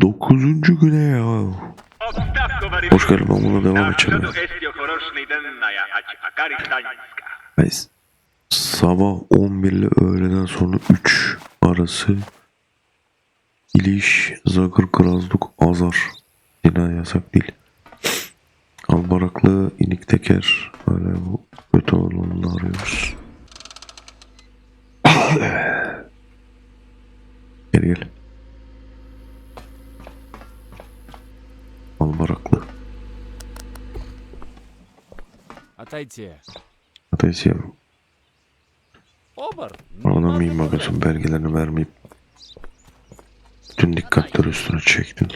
Dokuzuncu güne ya. Hoş geldin ben buna devam edeceğim ya. Sabah 11 ile öğleden sonra 3 arası İliş, Zagır, Krazluk, Azar. Yine yasak değil. Albaraklı, inik teker. Böyle bu kötü olanını arıyoruz. gel gel. Al meraklı. Ataytiye. Ataytiye. Obar. Ana miyim bakıyorsun belgelerini vermeyip. Bütün dikkatleri üstüne çektin.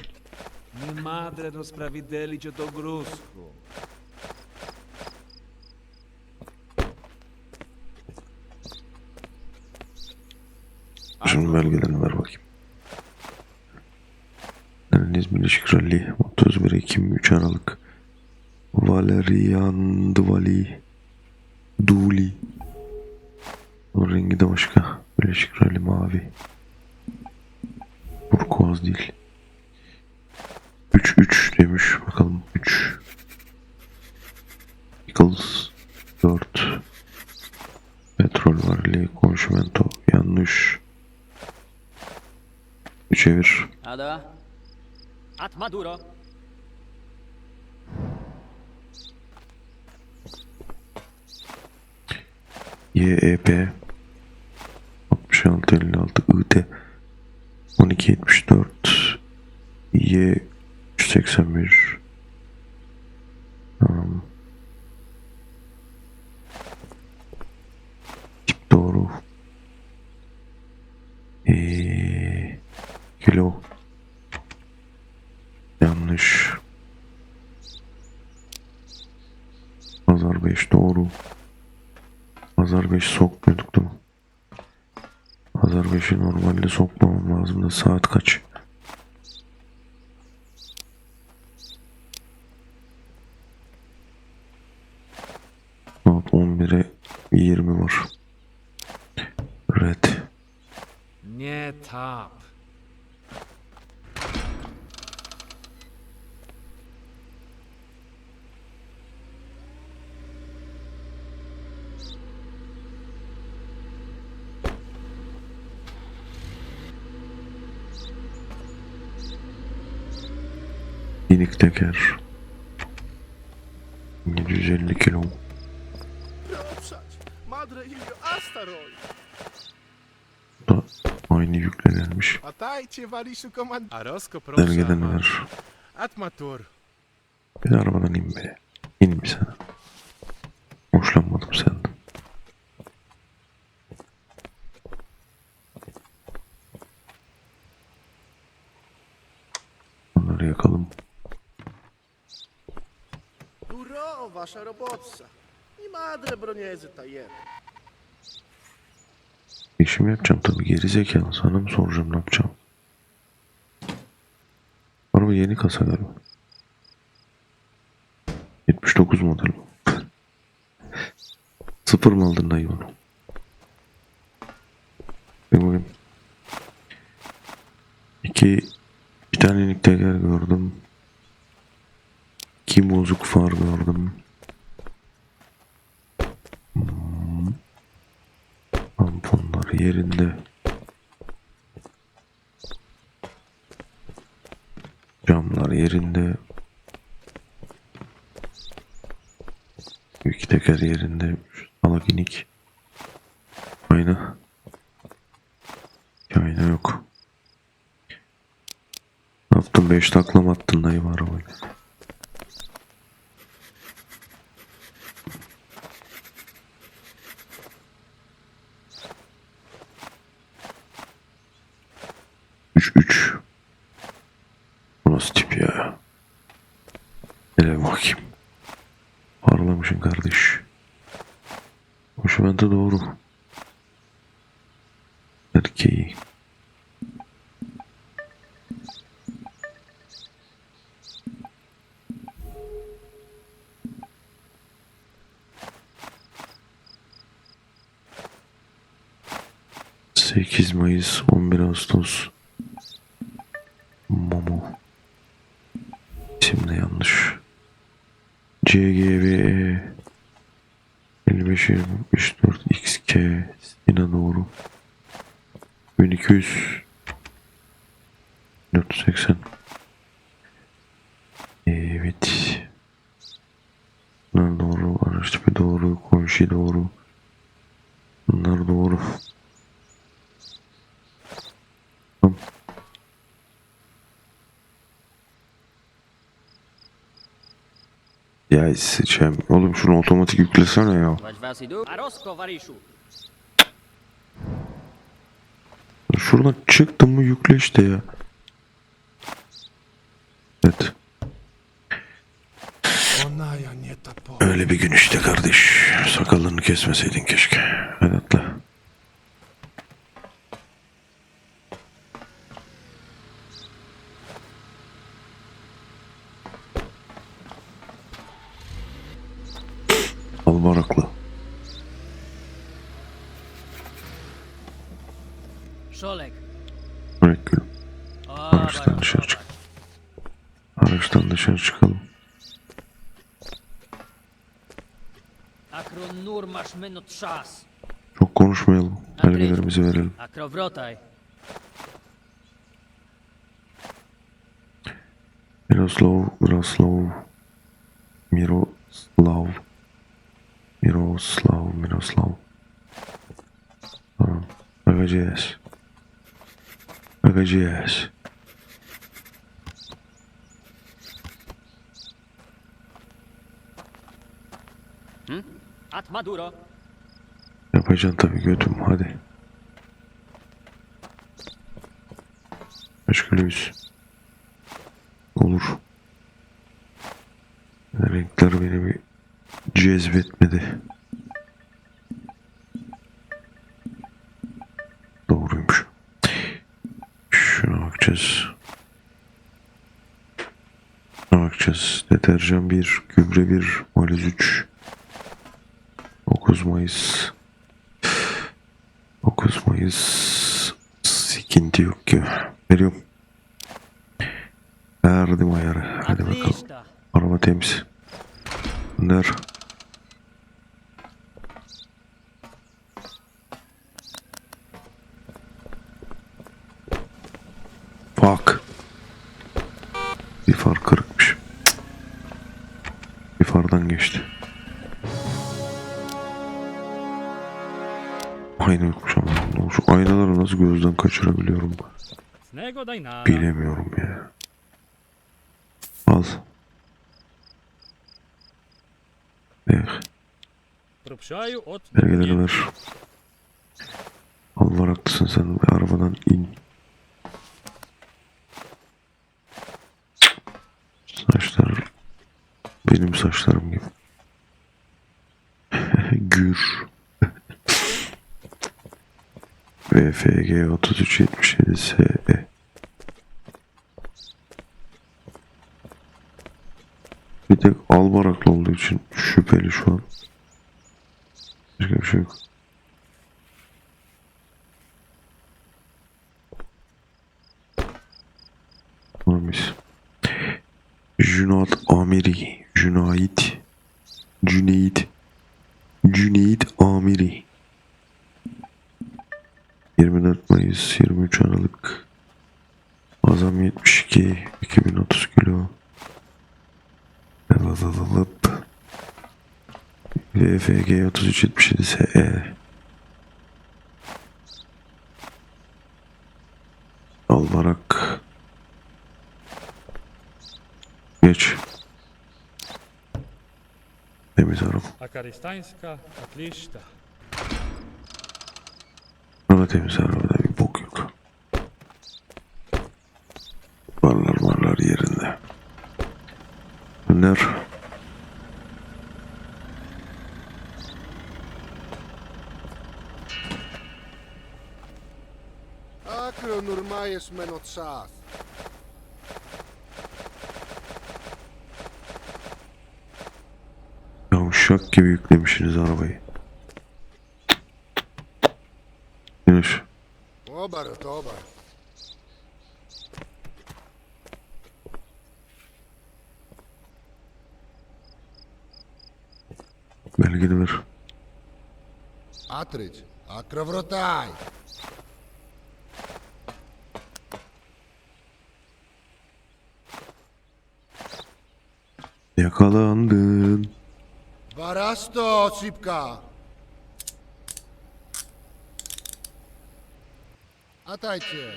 Mi madre non spravvidelice to grusco. Şimdi belgelerini ver bakayım. Denizmin İş Krallığı Ekim 3 Aralık Valerian Dvali Duli Onun rengi de başka. Birleşik Kralliği mavi. Turkuaz değil. 3 3 demiş bakalım 3 Eagles 4 Petrol varlığı konşimento yanlış çevir Ada? At Maduro. YEP 6656 IT 1274 Y 381 Tamam. Minik teker. 750 kilo. Da aynı yükle gelmiş. Ver. Atmatur. Bir arabadan in be. İn bir sen. wasza robotca! I madre broniezy tajem. İşimi yapacağım tabii geri zekalı. Sana mı soracağım ne yapacağım? Araba yeni kasa galiba. 79 model. Sıfır mı aldın dayı onu? Bir bakayım. İki, bir tane inik teker gördüm. İki bozuk far gördüm. Yerinde. Camlar yerinde. İki teker yerinde. Salak inik. Ayna. Ayna yok. Ne yaptın? Beş takla mı attın dayı bu 8 Mayıs 11 Ağustos. Momo. Şimdi yanlış. CGVE 55 64 XK Sinan Doğru 1200 Ya sıçayım. Oğlum şunu otomatik yüklesene ya. Şuradan çıktım mı yükle işte ya. Evet. Öyle bir gün işte kardeş. Sakallarını kesmeseydin Mubaraklı. Şolek. Mürekkül. Araçtan dışarı çık. Araçtan dışarı çıkalım. Çok konuşmayalım. Belgelerimizi verelim. Miroslav, Miroslav, Miroslav Miroslav, Miroslav. Tamam. Bakacağız. Bakacağız. At Maduro. Yapacaksın tabii götüm hadi. Başka yüz. Olur. Renkler beni bir cezbetmedi. Bakacağız. Şuna bakacağız. Deterjan 1, gübre 1, valiz 3. 9 Mayıs 9 Mayıs sikinti yok ki. Veriyorum. Verdim ayarı. Hadi bakalım. Araba temiz. Gönder. Şu aynaları nasıl gözden kaçırabiliyorum bilemiyorum ya. Al. Eh, Propsiaju od... belgeleri ver. Al var haklısın sen arabadan in. Saçlar benim saçlarım gibi. VFG 3377 SE. Bir tek albaraklı olduğu için şüpheli şu an. Başka bir şey yok. Varmış. Cünat Amiri. Cünait. VFG 3377 SE Albarak Geç. Temiz araba Akaristańska, Atlista. Araba temiz arabada bir bok yok. Varlar varlar yerinde. Öner majesz meno trzas. Yavşak gibi yüklemişsiniz arabayı. Güneş. Obar, obar. Belgeni ver. Atrič, akravrotaj. Yakalandın. Varasto, cipka. Atajcie.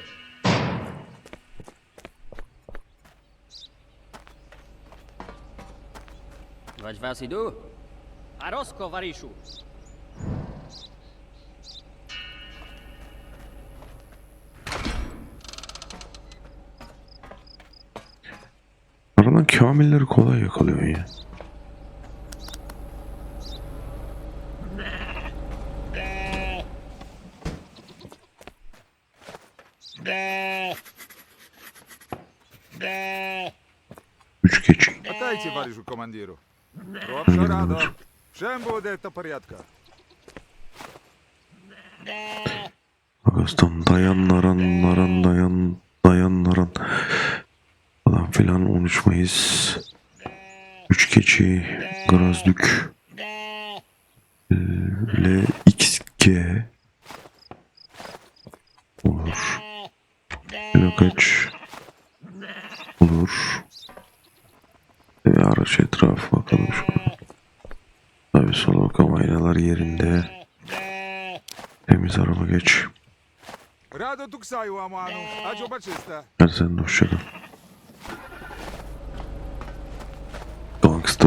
Wać was idu. A Rosko, Wariszu. kamilleri kolay yakalıyor ya. Üç keçi. Дайте варежу командиру. Робша радо. Всем буде до порядка. Ağustan dayan naran naran dayan dayan naran falan filan 13 Mayıs. Üç keçi Grazdük e, LXG olur. Lokaç olur. E, araç etrafı bakalım şu an. Tabi sol bakalım aynalar yerinde. Temiz araba geç. Rado tu ksaju, Amuanu. Aco baczysta. Erzen hoşçakal.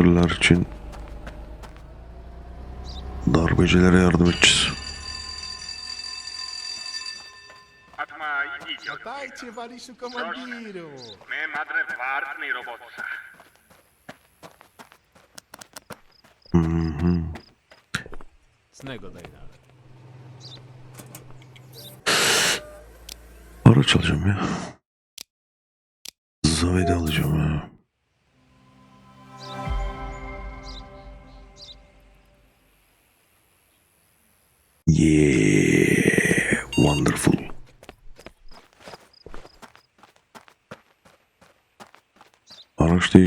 Gangsterlar için darbecilere yardım edeceğiz. Dajcie waliszu komandiru. My madre wartnej robotca. Snego daj. Araç alacağım ya. Zavede alacağım ya.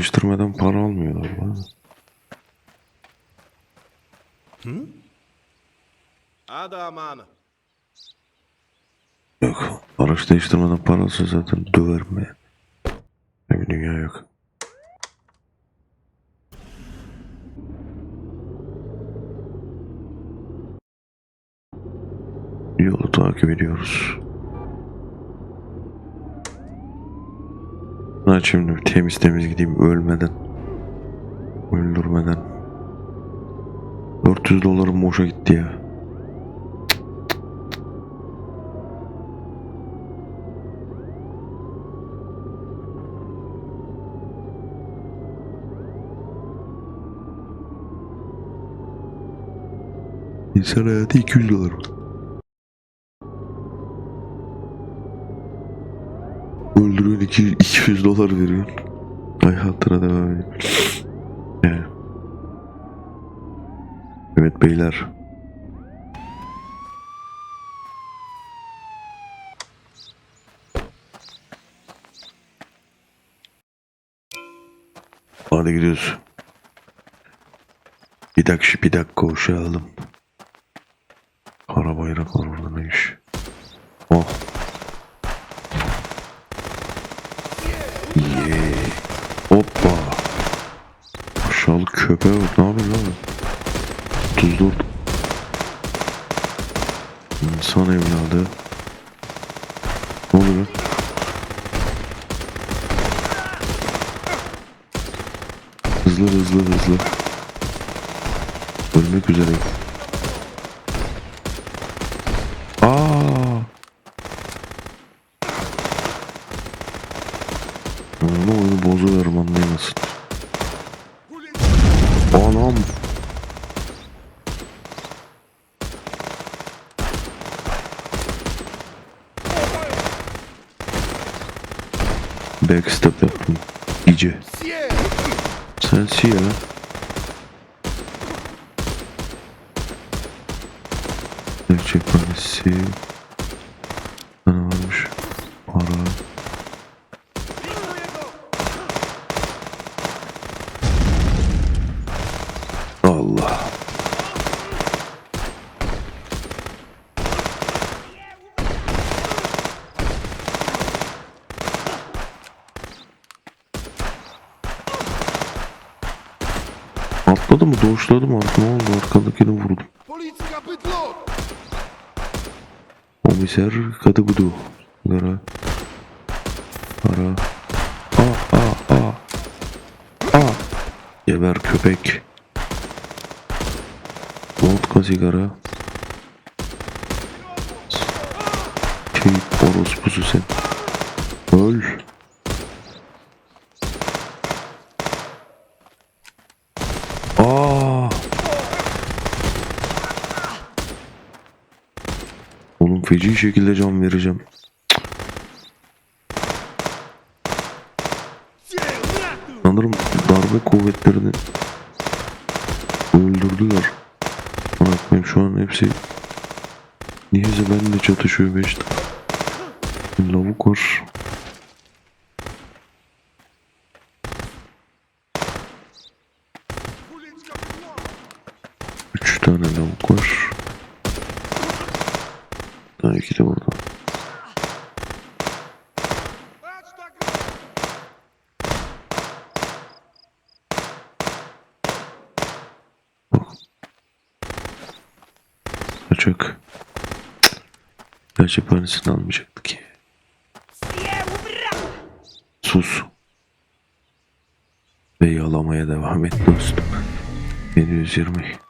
Değiştirmeden para almıyorlar bana. Ada amana. Yok. Araç değiştirmeden parası zaten döverim ya. Öyle bir dünya yok. Yolu takip ediyoruz. Ben şimdi temiz temiz gideyim ölmeden. Öldürmeden. 400 dolarım boşa gitti ya. İnsan hayatı 200 dolar. Öldürüyorsun iki- 200 dolar veriyorsun. Hayatına devam ediyor. Yani. Evet beyler. Hadi gidiyoruz. Bir dakika bir dakika koşalım. 34. İnsan evladı. Ne oluyor? Hızlı hızlı hızlı. Ölmek üzereyim. to jak stopę idzie. Sensie. Tak cię pan Atladı mı? Doğuşladı mı? Ne oldu? Arkadakini vurdum. Komiser Kadıbudu. Gara. Ara. Aa aa aa. Aa. Geber köpek. Vodka sigara. Şey orospusu sen. Öl. Aa. Oğlum feci şekilde can vereceğim. Sanırım darbe kuvvetlerini öldürdüler. Bırakmayayım şu an hepsi niyeyse benimle çatışıyor beşte. Lavuk var. olacak. Gerçi parasını almayacaktı ki. Sus. Ve yalamaya devam et dostum. Beni 120.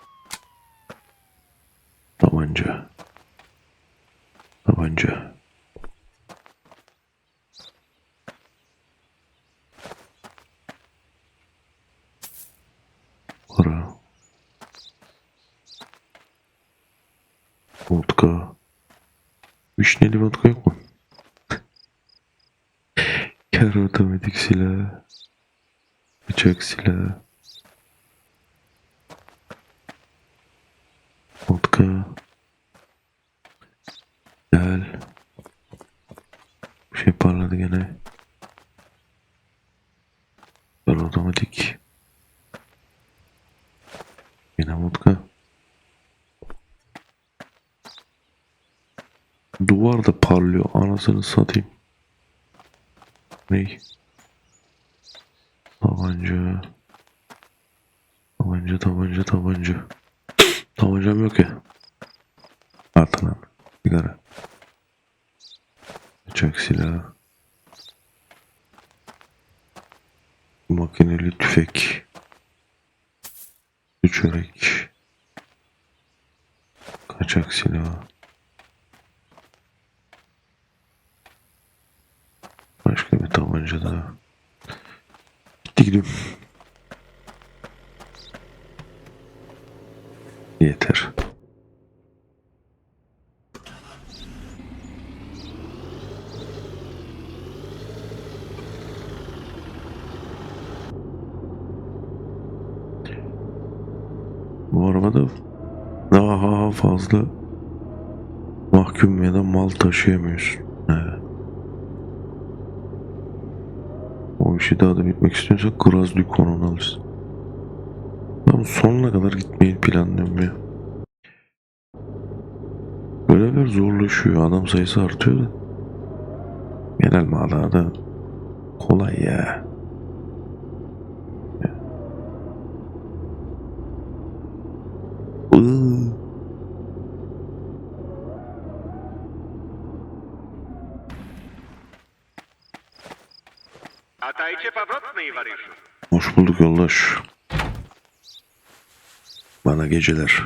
Vişneli vodka yok mu? Kar otomatik silah. Bıçak silahı. Vodka. Gel. Bir şey parladı gene. Kar otomatik. Yine vodka. Duvar da parlıyor. Anasını satayım. Ney? Tabanca. Tabanca, tabanca, tabanca. Tabancam yok ya. Artık lan. Sigara. Bıçak silahı. Makineli tüfek. Üçerek. Kaçak silahı. Başka bir tabanca daha. Gitti gidiyorum. Yeter. Bu arabada daha fazla mahkum ya da mal taşıyamıyorsun. He. O işi daha da bitmek istiyorsan Kraz Ducon'unu alırsın. Ben sonuna kadar gitmeyi planlıyorum ya. Görevler zorlaşıyor. Adam sayısı artıyor da. Genel manada kolay ya. Hoş bulduk yoldaş. Bana geceler.